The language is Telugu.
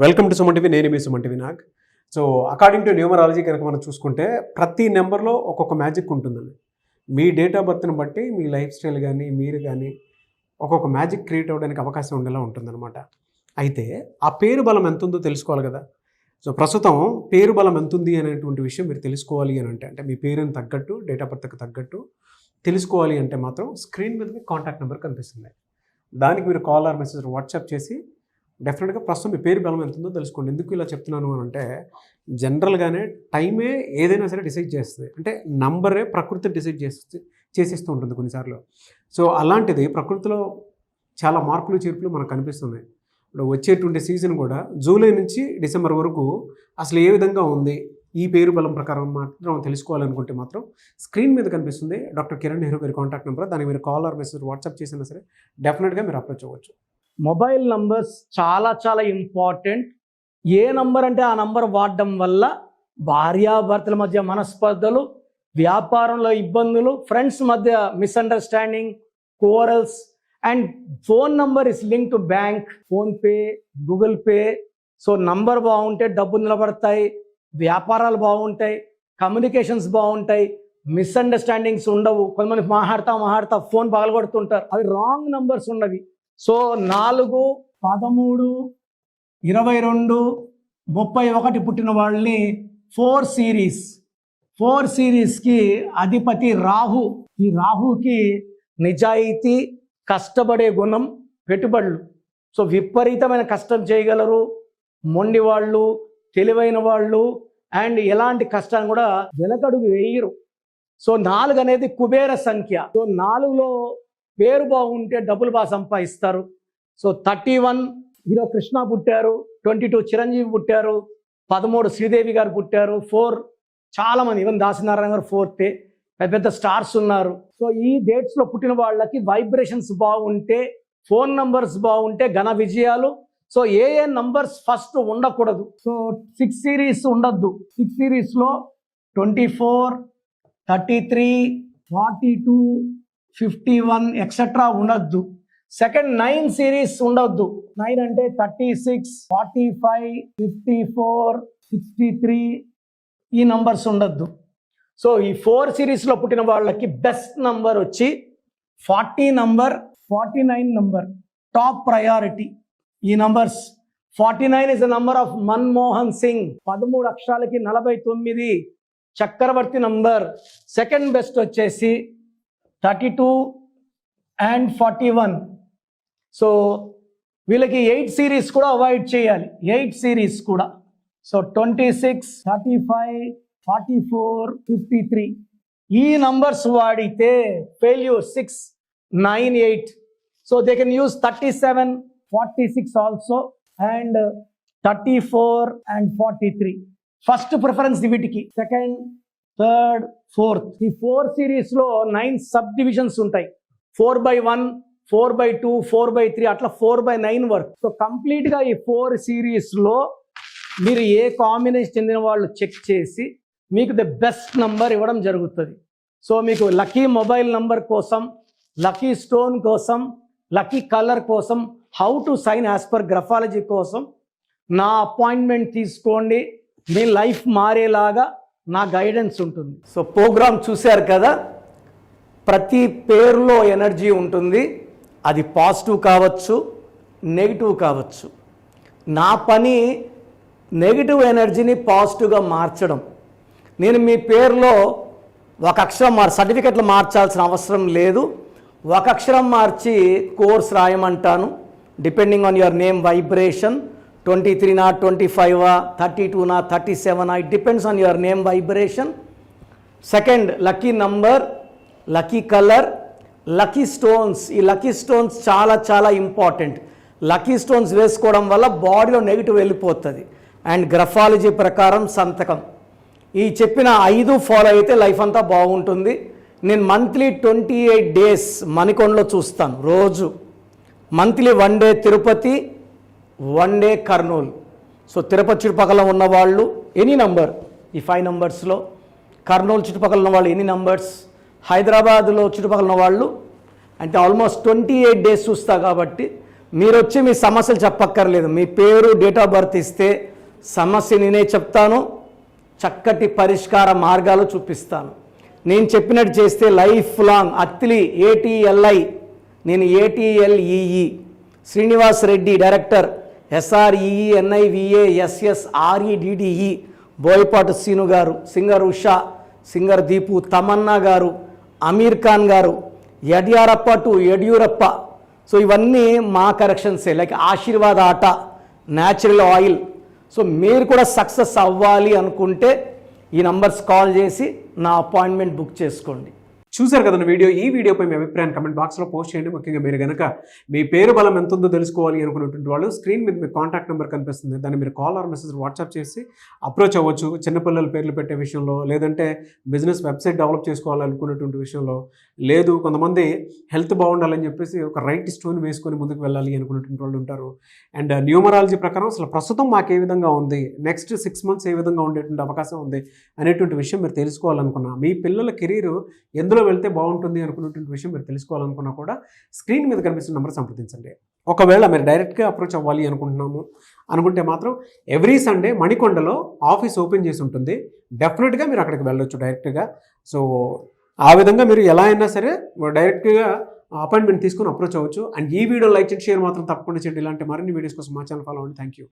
వెల్కమ్ టు సుమంటివి నేను మీ Suman TV Nag. So according to numerology కనుక మనం చూసుకుంటే ప్రతి నెంబర్లో ఒక్కొక్క మ్యాజిక్ ఉంటుందండి. మీ డేట్ ఆఫ్ బర్త్ని బట్టి మీ లైఫ్ స్టైల్ కానీ మీరు కానీ ఒక్కొక్క మ్యాజిక్ క్రియేట్ అవ్వడానికి అవకాశం ఉండేలా ఉంటుందన్నమాట. అయితే ఆ పేరు బలం ఎంత ఉందో తెలుసుకోవాలి కదా. సో ప్రస్తుతం పేరు బలం ఎంత ఉంది అనేటువంటి విషయం మీరు తెలుసుకోవాలి అని అంటే అంటే మీ పేరుని తగ్గట్టు డేట్ ఆఫ్ బర్త్కి తగ్గట్టు తెలుసుకోవాలి అంటే మాత్రం స్క్రీన్ మీద మీ కాంటాక్ట్ నెంబర్ కనిపిస్తుంది. దానికి మీరు కాల్ ఆర్ మెసేజ్ వాట్సాప్ చేసి డెఫినెట్గా ప్రస్తుతం మీ పేరు బలం ఎంత ఉందో తెలుసుకోండి. ఎందుకు ఇలా చెప్తున్నాను అని అంటే జనరల్గానే టైమే ఏదైనా సరే డిసైడ్ చేస్తుంది. అంటే నంబరే ప్రకృతి డిసైడ్ చేసి చేసేస్తూ ఉంటుంది కొన్నిసార్లు. సో అలాంటిది ప్రకృతిలో చాలా మార్పులు చేర్పులు మనకు కనిపిస్తున్నాయి. ఇప్పుడు వచ్చేటువంటి సీజన్ కూడా జూలై నుంచి డిసెంబర్ వరకు అసలు ఏ విధంగా ఉంది ఈ పేరు బలం ప్రకారం మాత్రం తెలుసుకోవాలనుకుంటే మాత్రం స్క్రీన్ మీద కనిపిస్తుంది. డాక్టర్ కిరణ్ నెహ్రూ గారి కాంటాక్ట్ నెంబర్. దానికి మీరు కాల్ ఆర్ మెసేజ్ వాట్సాప్ చేసినా సరే డెఫినెట్గా మీరు అప్రోచ్ అవ్వచ్చు. మొబైల్ నంబర్స్ చాలా చాలా ఇంపార్టెంట్. ఏ నంబర్ అంటే ఆ నంబర్ వాడడం వల్ల భార్యాభర్తల మధ్య మనస్పర్ధలు వ్యాపారంలో ఇబ్బందులు ఫ్రెండ్స్ మధ్య misunderstanding quarrels and phone number is link to bank PhonePe Google Pay. So number బాగుంటే డబ్బు నిలబడతాయి వ్యాపారాలు బాగుంటాయి కమ్యూనికేషన్స్ బాగుంటాయి మిస్అండర్స్టాండింగ్స్ ఉండవు. కొంతమంది మాట్లాడతా మాట్లాడతా ఫోన్ పగలగొడుతుంటారు. అవి రాంగ్ నంబర్స్ ఉన్నవి. సో నాలుగు పదమూడు ఇరవై రెండు ముప్పై ఒకటి పుట్టిన వాళ్ళని ఫోర్ సిరీస్. ఫోర్ సిరీస్కి అధిపతి రాహు. ఈ రాహుకి నిజాయితీ కష్టపడే గుణం పెట్టుబడులు. సో విపరీతమైన కష్టం చేయగలరు. మొండి వాళ్ళు తెలివైన వాళ్ళు అండ్ ఎలాంటి కష్టాన్ని కూడా వెనకడుగు వేయరు. సో నాలుగు అనేది కుబేర సంఖ్య. సో నాలుగులో పేరు బాగుంటే డబ్బులు బాగా సంపాదిస్తారు. So thirty one hero Krishna పుట్టారు. ట్వంటీ టూ చిరంజీవి పుట్టారు. పదమూడు శ్రీదేవి గారు పుట్టారు. ఫోర్ చాలా మంది ఈవెన్ దాసనారాయణ గారు ఫోర్తే పెద్ద పెద్ద స్టార్స్ ఉన్నారు. సో ఈ డేట్స్లో పుట్టిన వాళ్ళకి వైబ్రేషన్స్ బాగుంటే ఫోన్ నంబర్స్ బాగుంటే ఘన విజయాలు. సో ఏ ఏ నంబర్స్ ఫస్ట్ ఉండకూడదు. సో సిక్స్ సిరీస్ ఉండద్దు. సిక్స్ సిరీస్లో twenty four thirty three forty two fifty one etcetera ఉండొద్దు. సెకండ్ నైన్ సిరీస్ ఉండొద్దు. నైన్ అంటే thirty six forty five fifty four sixty three ఈ నంబర్స్ ఉండొద్దు. సో ఈ ఫోర్ సిరీస్లో పుట్టిన వాళ్ళకి బెస్ట్ నంబర్ వచ్చి forty number forty nine number top priority ఈ numbers forty nine is the number of Manmohan Singh పదమూడు అక్షరాలకి నలభై తొమ్మిది చక్రవర్తి నంబర్ సెకండ్ బెస్ట్ వచ్చేసి thirty two and forty one so వీళ్ళకి ఎయిట్ సిరీస్ కూడా అవాయిడ్ చేయాలి. ఎయిట్ సిరీస్ కూడా. So twenty six thirty five forty four fifty three ఈ నంబర్స్ వాడితే failure six nine eight so they can use thirty seven forty six also and thirty four and forty three first preference వీటికి. సెకండ్ థర్డ్ ఫోర్త్ ఈ ఫోర్ సిరీస్లో నైన్ సబ్ డివిజన్స్ ఉంటాయి. Four by one four by two four by three అట్లా ఫోర్ బై నైన్ వరకు సో కంప్లీట్గా ఈ ఫోర్ సిరీస్లో మీరు ఏ కాంబినేషన్ చెందిన వాళ్ళు చెక్ చేసి మీకు ద బెస్ట్ నంబర్ ఇవ్వడం జరుగుతుంది. సో మీకు లక్కీ మొబైల్ నంబర్ కోసం లక్కీ స్టోన్ కోసం లక్కీ కలర్ కోసం how to sign as per graphology కోసం నా అపాయింట్మెంట్ తీసుకోండి. మీ లైఫ్ మారేలాగా నా గైడెన్స్ ఉంటుంది. సో ప్రోగ్రామ్ చూశారు కదా? ప్రతి పేరులో ఎనర్జీ ఉంటుంది. అది పాజిటివ్ కావచ్చు నెగిటివ్ కావచ్చు. నా పని నెగిటివ్ ఎనర్జీని పాజిటివ్గా మార్చడం. నేను మీ పేరులో ఒక అక్షరం మార్ సర్టిఫికెట్లు మార్చాల్సిన అవసరం లేదు. ఒక అక్షరం మార్చి కోర్స్ రాయమంటాను. Depending on your name vibration twenty త్రీనా twenty ఫైవా థర్టీ టూనా thirty సెవెనా it depends on your name vibration second lucky number lucky colour lucky stones ఈ లక్కీ స్టోన్స్ చాలా చాలా ఇంపార్టెంట్ లక్కీ స్టోన్స్ వేసుకోవడం వల్ల బాడీలో నెగిటివ్ వెళ్ళిపోతుంది. అండ్ గ్రఫాలజీ ప్రకారం సంతకం. ఈ చెప్పిన ఐదు ఫాలో అయితే లైఫ్ అంతా బాగుంటుంది. నేను మంత్లీ ట్వంటీ ఎయిట్ డేస్ మణికొండలో చూస్తాను రోజు. Monthly one day Tirupati one day Kurnool. So Tirupati చుట్టుపక్కల ఉన్న వాళ్ళు ఎనీ నంబర్ ఈ ఫైవ్ నంబర్స్లో. కర్నూలు చుట్టుపక్కల ఉన్న వాళ్ళు ఎనీ నంబర్స్. హైదరాబాద్లో చుట్టుపక్కల ఉన్న వాళ్ళు అంటే ఆల్మోస్ట్ ట్వంటీ ఎయిట్ డేస్ చూస్తా కాబట్టి మీరు వచ్చి మీ సమస్యలు చెప్పక్కర్లేదు. మీ పేరు డేట్ ఆఫ్ బర్త్ ఇస్తే సమస్య నేనే చెప్తాను. చక్కటి పరిష్కార మార్గాలు చూపిస్తాను. నేను చెప్పినట్టు చేస్తే లైఫ్ లాంగ్ అత్లీ ఏటీఎల్ఐ. నేను ATLEE. Srinivas Reddy director. SREE NIVA SS REDDE Boyapati Seenu గారు సింగర్ ఉషా సింగర్ దీపు తమన్నా గారు అమీర్ ఖాన్ గారు యడ్యారప్ప టు యడ్యూరప్ప. సో ఇవన్నీ మా కరెక్షన్సే లైక్ ఆశీర్వాద్ ఆట న్యాచురల్ ఆయిల్. సో మీరు కూడా సక్సెస్ అవ్వాలి అనుకుంటే ఈ నంబర్స్ కాల్ చేసి నా అపాయింట్మెంట్ బుక్ చేసుకోండి. చూశారు కదండి వీడియో? ఈ వీడియోపై మీ అభిప్రాయాన్ని కమెంట్ బాక్స్లో పోస్ట్ చేయండి. ముఖ్యంగా మీరు కనుక మీ పేరు బలం ఎంత ఉందో తెలుసుకోవాలి అనుకున్నటువంటి వాళ్ళు స్క్రీన్ మీద మీ కాంటాక్ట్ నెంబర్ కనిపిస్తుంది. దాన్ని మీరు కాల్ ఆర్ మెసేజ్ వాట్సాప్ చేసి అప్రోచ్ అవ్వచ్చు. చిన్నపిల్లల పేర్లు పెట్టే విషయంలో లేదంటే బిజినెస్ వెబ్సైట్ డెవలప్ చేసుకోవాలనుకున్నటువంటి విషయంలో లేదు కొంతమంది హెల్త్ బాగుండాలని చెప్పేసి ఒక రైట్ స్టోన్ వేసుకొని ముందుకు వెళ్ళాలి అనుకున్నటువంటి వాళ్ళు ఉంటారు. అండ్ న్యూమరాలజీ ప్రకారం అసలు ప్రస్తుతం మాకు ఏ విధంగా ఉంది? నెక్స్ట్ సిక్స్ మంత్స్ ఏ విధంగా ఉండేటువంటి అవకాశం ఉంది? అనేటువంటి విషయం మీరు తెలుసుకోవాలనుకున్నా. మీ పిల్లల కెరీర్ ఎందులో వెళ్తే బాగుంటుంది అనుకున్నటువంటి విషయం మీరు తెలుసుకోవాలనుకున్నా కూడా స్క్రీన్ మీద కనిపిస్తున్న నెంబర్ సంప్రదించండి. ఒకవేళ మీరు డైరెక్ట్గా అప్రోచ్ అవ్వాలి అనుకుంటున్నాము అనుకుంటే మాత్రం ఎవ్రీ సండే మణికొండలో ఆఫీస్ ఓపెన్ చేసి ఉంటుంది. డెఫినెట్గా మీరు అక్కడికి వెళ్ళొచ్చు డైరెక్ట్గా. సో ఆ విధంగా మీరు ఎలా అయినా సరే డైరెక్ట్గా అపాయింట్మెంట్ తీసుకొని అప్రోచ్ అవ్వచ్చు. అండ్ ఈ వీడియో లైక్ చేయండి షేర్ మాత్రం తప్పకుండా చేయండి. ఇలాంటి మరిన్ని వీడియోస్ కోసం మా ఛానల్ ఫాలో అవ్వండి. Thank you